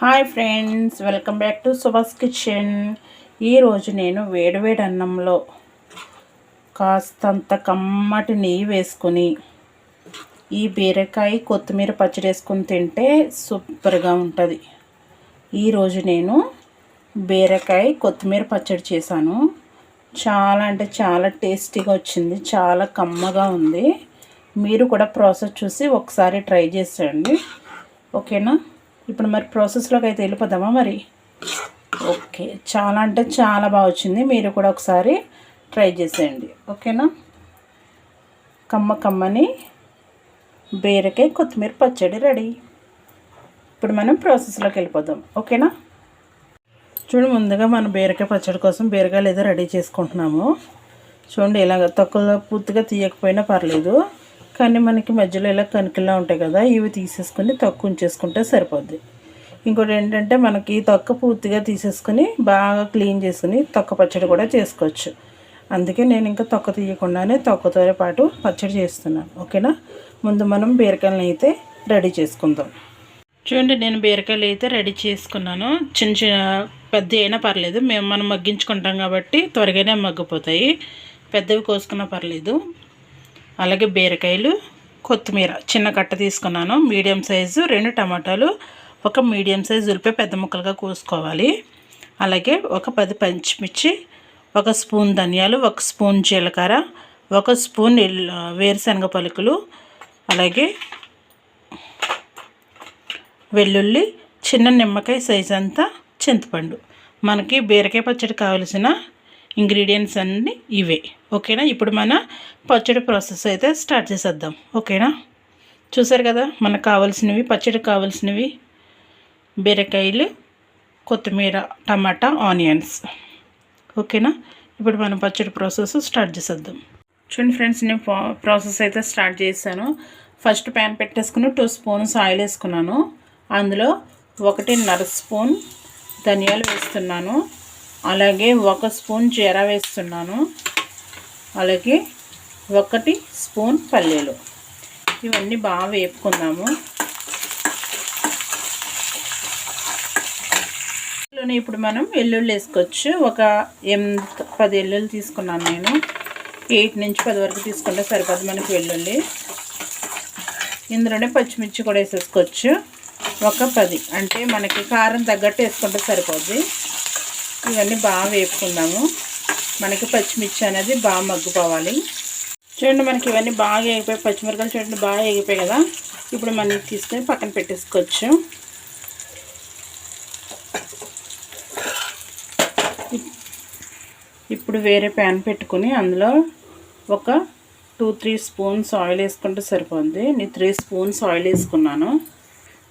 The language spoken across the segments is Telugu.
Hi friends welcome back to Subhash kitchen. ఈరోజు నేను వేడివేడి అన్నంలో కాస్తంత కమ్మటి నెయ్యి వేసుకొని ఈ బీరకాయ కొత్తిమీర పచ్చడి వేసుకొని తింటే సూపర్గా ఉంటుంది. ఈరోజు నేను బీరకాయ కొత్తిమీర పచ్చడి చేశాను. చాలా అంటే చాలా టేస్టీగా వచ్చింది చాలా కమ్మగా ఉంది. మీరు కూడా ప్రాసెస్ చూసి ఒకసారి ట్రై చేసేయండి. ఓకేనా? ఇప్పుడు మరి ప్రాసెస్లోకి అయితే వెళ్ళిపోదామా మరి? ఓకే చాలా అంటే చాలా బాగా వచ్చింది. మీరు కూడా ఒకసారి ట్రై చేసేయండి. ఓకేనా కమ్మ కమ్మని బీరకాయ కొత్తిమీర పచ్చడి రెడీ. ఇప్పుడు మనం ప్రాసెస్లోకి వెళ్ళిపోదాం. ఓకేనా చూడండి ముందుగా మనం బీరకాయ పచ్చడి కోసం బీరకాయలు ఏదో రెడీ చేసుకుంటున్నాము. చూడండి ఇలాగ తక్కువ పూర్తిగా తీయకపోయినా పర్లేదు. కానీ మనకి మధ్యలో ఇలా కనుకలా ఉంటాయి కదా ఇవి తీసేసుకుని తక్కువ ఉంచేసుకుంటే సరిపోద్ది. ఇంకోటి ఏంటంటే మనకి తొక్క పూర్తిగా తీసేసుకొని బాగా క్లీన్ చేసుకుని తొక్క పచ్చడి కూడా చేసుకోవచ్చు. అందుకే నేను ఇంకా తొక్క తీయకుండానే తొక్కతో పాటు పచ్చడి చేస్తున్నాను. ఓకేనా? ముందు మనం బీరకాయలను అయితే రెడీ చేసుకుందాం. చూడండి నేను బీరకాయలు అయితే రెడీ చేసుకున్నాను. చిన్న చిన్న పెద్ద అయినా పర్లేదు. మేము మనం మగ్గించుకుంటాం కాబట్టి త్వరగానే మగ్గిపోతాయి. పెద్దవి కోసుకున్నా పర్లేదు. అలాగే బీరకాయలు కొత్తిమీర చిన్న కట్ట తీసుకున్నాను. మీడియం సైజు రెండు టమాటాలు ఒక మీడియం సైజు ఉల్లిపాయ పెద్ద ముక్కలుగా కోసుకోవాలి. అలాగే ఒక పది పచ్చిమిర్చి ఒక స్పూన్ ధనియాలు ఒక స్పూన్ జీలకర్ర ఒక స్పూన్ వేరుశనగ పలుకులు అలాగే వెల్లుల్లి చిన్న నిమ్మకాయ సైజ్ అంతా చింతపండు. మనకి బీరకాయ పచ్చడి కావలసిన ఇంగ్రీడియంట్స్ అన్నీ ఇవే. ఓకేనా? ఇప్పుడు మన పచ్చడి ప్రాసెస్ అయితే స్టార్ట్ చేసేద్దాం. ఓకేనా? చూసారు కదా? మనకు కావాల్సినవి పచ్చడి కావాల్సినవి బీరకాయలు కొత్తిమీర టమాటా ఆనియన్స్. ఓకేనా? ఇప్పుడు మనం పచ్చడి ప్రాసెస్ స్టార్ట్ చేసేద్దాం. చూడండి ఫ్రెండ్స్ నేను ప్రాసెస్ అయితే స్టార్ట్ చేశాను. ఫస్ట్ ప్యాన్ పెట్టేసుకుని టూ స్పూన్స్ ఆయిల్ వేసుకున్నాను. అందులో ఒకటిన్నర స్పూన్ ధనియాలు వేస్తున్నాను. అలాగే ఒక స్పూన్ జీరా వేస్తున్నాను. అలాగే ఒకటి స్పూన్ పల్లీలు. ఇవన్నీ బాగా వేపుకుందాము. ఇప్పుడు మనం ఎల్లుళ్ళు వేసుకోవచ్చు. ఒక ఎనిమిది పది ఎల్లుళ్ళు తీసుకున్నాను నేను. ఎయిట్ నుంచి పది వరకు తీసుకుంటే సరిపోదు మనకి వెల్లుల్లి. ఇందులోనే పచ్చిమిర్చి కూడా వేసేసుకోవచ్చు. ఒక పది. అంటే మనకి కారం తగ్గట్టు వేసుకుంటే సరిపోద్ది. ఇవన్నీ బాగా వేపుకుందాము. మనకి పచ్చిమిర్చి అనేది బాగా మగ్గిపోవాలి. చూడండి మనకి ఇవన్నీ బాగా ఎగిపోయి పచ్చిమిరకాయలు చూడండి బాగా ఎగిపోయాయి కదా. ఇప్పుడు మనం తీసుకొని పక్కన పెట్టేసుకోవచ్చు. ఇప్పుడు వేరే ప్యాన్ పెట్టుకుని అందులో ఒక టూ త్రీ స్పూన్స్ ఆయిల్ వేసుకుంటే సరిపోతుంది నేను త్రీ స్పూన్స్ ఆయిల్ వేసుకున్నాను.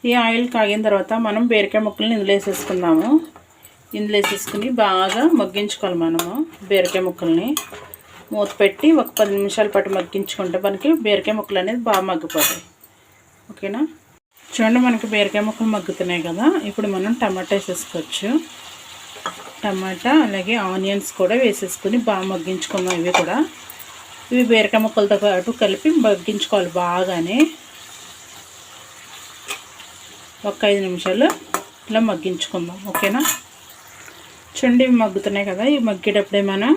ఈ ఆయిల్ కాగిన తర్వాత మనం బీరకాయ ముక్కలను ఇందులో వేసేసుకుందాము. ఇందులో వేసేసుకుని బాగా మగ్గించుకోవాలి మనము బీరకాయ ముక్కల్ని. మూత పెట్టి ఒక పది నిమిషాల పాటు మగ్గించుకుంటే మనకి బీరకాయ ముక్కలు అనేది బాగా మగ్గిపోతాయి. ఓకేనా? చూడండి మనకి బీరకాయ ముక్కలు మగ్గుతున్నాయి కదా. ఇప్పుడు మనం టమాటా వేసేసుకోవచ్చు. టమాటా అలాగే ఆనియన్స్ కూడా వేసేసుకుని బాగా మగ్గించుకుందాం ఇవి కూడా. ఇవి బీరకాయ ముక్కలతో పాటు కలిపి మగ్గించుకోవాలి బాగానే. ఒక ఐదు నిమిషాలు ఇలా మగ్గించుకుందాం. ఓకేనా? చూడండి ఇవి మగ్గుతున్నాయి కదా ఇవి మగ్గేటప్పుడే మనం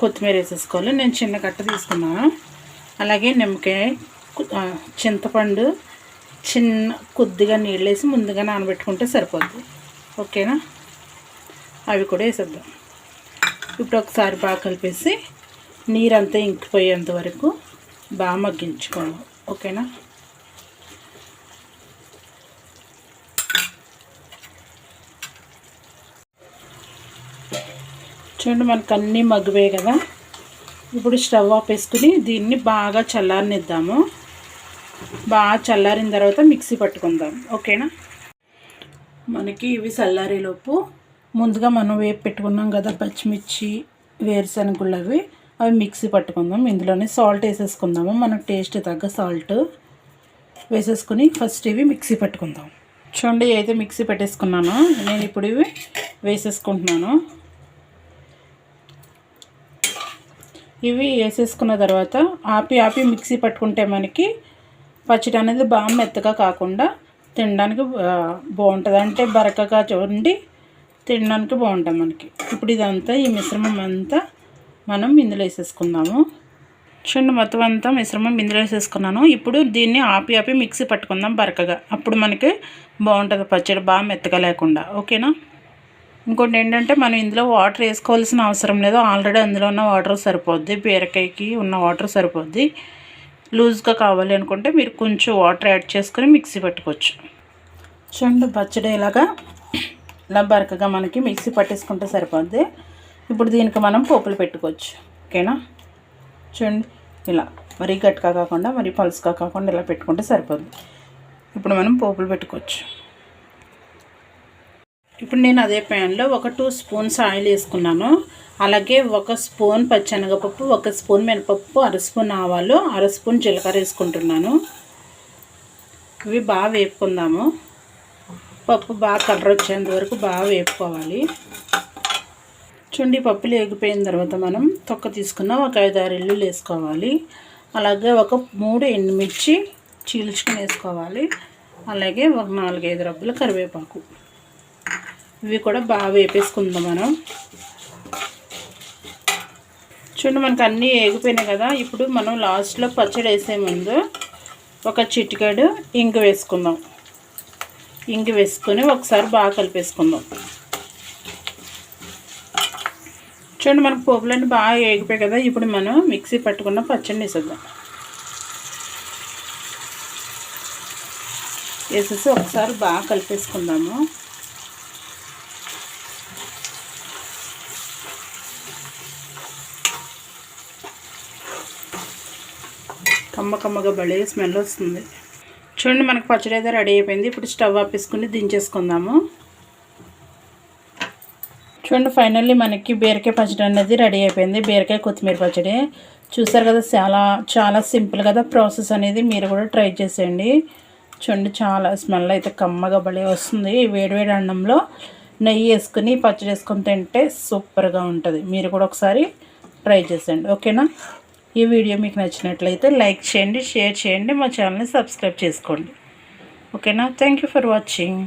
కొత్తిమీర వేసేసుకోవాలి. నేను చిన్న కట్ట తీసుకున్నాను అలాగే నిమ్మకాయ చింతపండు చిన్న కొద్దిగా నీళ్ళు వేసి ముందుగా నానబెట్టుకుంటే సరిపోద్ది. ఓకేనా? అవి కూడా వేసేద్దాం. ఇప్పుడు ఒకసారి బాగా కలిపేసి నీరంతా ఇంకిపోయేంత వరకు బాగా మగ్గించుకోవాలి. ఓకేనా? చూడండి మనకు అన్నీ మగ్గిపోయాయి కదా. ఇప్పుడు స్టవ్ ఆపేసుకుని దీన్ని బాగా చల్లారనిద్దాము. బాగా చల్లారిన తర్వాత మిక్సీ పట్టుకుందాం. ఓకేనా? మనకి ఇవి చల్లారేలోపు ముందుగా మనం వేపు పెట్టుకున్నాం కదా పచ్చిమిర్చి వేరుశనగుళ్ళు అవి అవి మిక్సీ పట్టుకుందాం. ఇందులోనే సాల్ట్ వేసేసుకుందాము. మనం టేస్ట్ తగ్గ సాల్ట్ వేసేసుకుని ఫస్ట్ ఇవి మిక్సీ పట్టుకుందాం. చూడండి అయితే మిక్సీ పెట్టేసుకున్నాను నేను ఇప్పుడు ఇవి వేసేసుకుంటున్నాను. ఇవి వేసేసుకున్న తర్వాత ఆపి ఆపి మిక్సీ పట్టుకుంటే మనకి పచ్చడి అనేది బాగా మెత్తగా కాకుండా తినడానికి బాగుంటుంది. అంటే బరకగా చూడండి తినడానికి బాగుంటుంది మనకి. ఇప్పుడు ఇదంతా ఈ మిశ్రమం అంతా మనం ఇందులో వేసేసుకుందాము. చూడండి మొత్తం అంతా మిశ్రమం ఇందులో వేసేసుకున్నాను. ఇప్పుడు దీన్ని ఆపి ఆపి మిక్సీ పట్టుకుందాం బరకగా. అప్పుడు మనకి బాగుంటుంది పచ్చడి బాగా మెత్తగా లేకుండా. ఓకేనా? ఇంకోటి ఏంటంటే మనం ఇందులో వాటర్ వేసుకోవాల్సిన అవసరం లేదు. ఆల్రెడీ అందులో ఉన్న వాటర్ సరిపోద్ది. బీరకాయకి ఉన్న వాటర్ సరిపోద్ది. లూజ్గా కావాలి అనుకుంటే మీరు కొంచెం వాటర్ యాడ్ చేసుకొని మిక్సీ పట్టుకోవచ్చు. చూడండి పచ్చడి ఇలాగా ఇలా బరకగా మనకి మిక్సీ పట్టేసుకుంటే సరిపోద్ది. ఇప్పుడు దీనికి మనం పోపులు పెట్టుకోవచ్చు. ఓకేనా? చూడండి ఇలా మరీ గట్టిగా కాకుండా మరీ పలుసుగా కాకుండా ఇలా పెట్టుకుంటే సరిపోద్ది. ఇప్పుడు మనం పోపులు పెట్టుకోవచ్చు. ఇప్పుడు నేను అదే ప్యాన్లో ఒక టూ స్పూన్స్ ఆయిల్ వేసుకున్నాను. అలాగే ఒక స్పూన్ పచ్చెనగపప్పు ఒక స్పూన్ మినపప్పు అర స్పూన్ ఆవాలు అర స్పూన్ జీలకర్ర వేసుకుంటున్నాను. ఇవి బాగా వేపుకుందాము. పప్పు బాగా కలర్ వచ్చేంత వరకు బాగా వేపుకోవాలి. చుండి పప్పు లేగిపోయిన తర్వాత మనం తొక్క తీసుకున్న ఒక ఐదు ఆరు వేసుకోవాలి. అలాగే ఒక మూడు ఎండుమిర్చి చీల్చుకుని వేసుకోవాలి. అలాగే ఒక నాలుగైదు రబ్బులు కరివేపాకు. ఇవి కూడా బాగా వేపేసుకుందాం మనం. చూడండి మనకు అన్నీ ఏగిపోయినాయి కదా ఇప్పుడు మనం లాస్ట్లో పచ్చడి వేసే ముందు ఒక చిటికెడు ఇంగు వేసుకుందాం. ఇంగు వేసుకొని ఒకసారి బాగా కలిపేసుకుందాం. చూడండి మనకు పోపులన్నీ బాగా ఏగిపోయాయి కదా ఇప్పుడు మనం మిక్సీ పట్టుకున్న పచ్చడి వేసేద్దాం. వేసేసి ఒకసారి బాగా కలిపేసుకుందాము. కమ్మ కమ్మగా భలే స్మెల్ వస్తుంది. చూడండి మనకు పచ్చడి అయితే రెడీ అయిపోయింది. ఇప్పుడు స్టవ్ ఆపేసుకుని దించేసుకుందాము. చూడండి ఫైనల్లీ మనకి బీరకాయ పచ్చడి అనేది రెడీ అయిపోయింది. బీరకాయ కొత్తిమీర పచ్చడి. చూసారు కదా చాలా చాలా సింపుల్ కదా ప్రాసెస్ అనేది. మీరు కూడా ట్రై చేసేయండి. చూడండి చాలా స్మెల్ అయితే కమ్మగా భలే వస్తుంది. వేడివేడి అన్నంలో నెయ్యి వేసుకుని పచ్చడి వేసుకొని తింటే సూపర్గా ఉంటుంది. మీరు కూడా ఒకసారి ట్రై చేసేయండి. ఓకేనా? ఈ వీడియో మీకు నచ్చినట్లయితే లైక్ చేయండి షేర్ చేయండి మా ఛానల్ని సబ్స్క్రైబ్ చేసుకోండి. ఓకేనా? Thank you for watching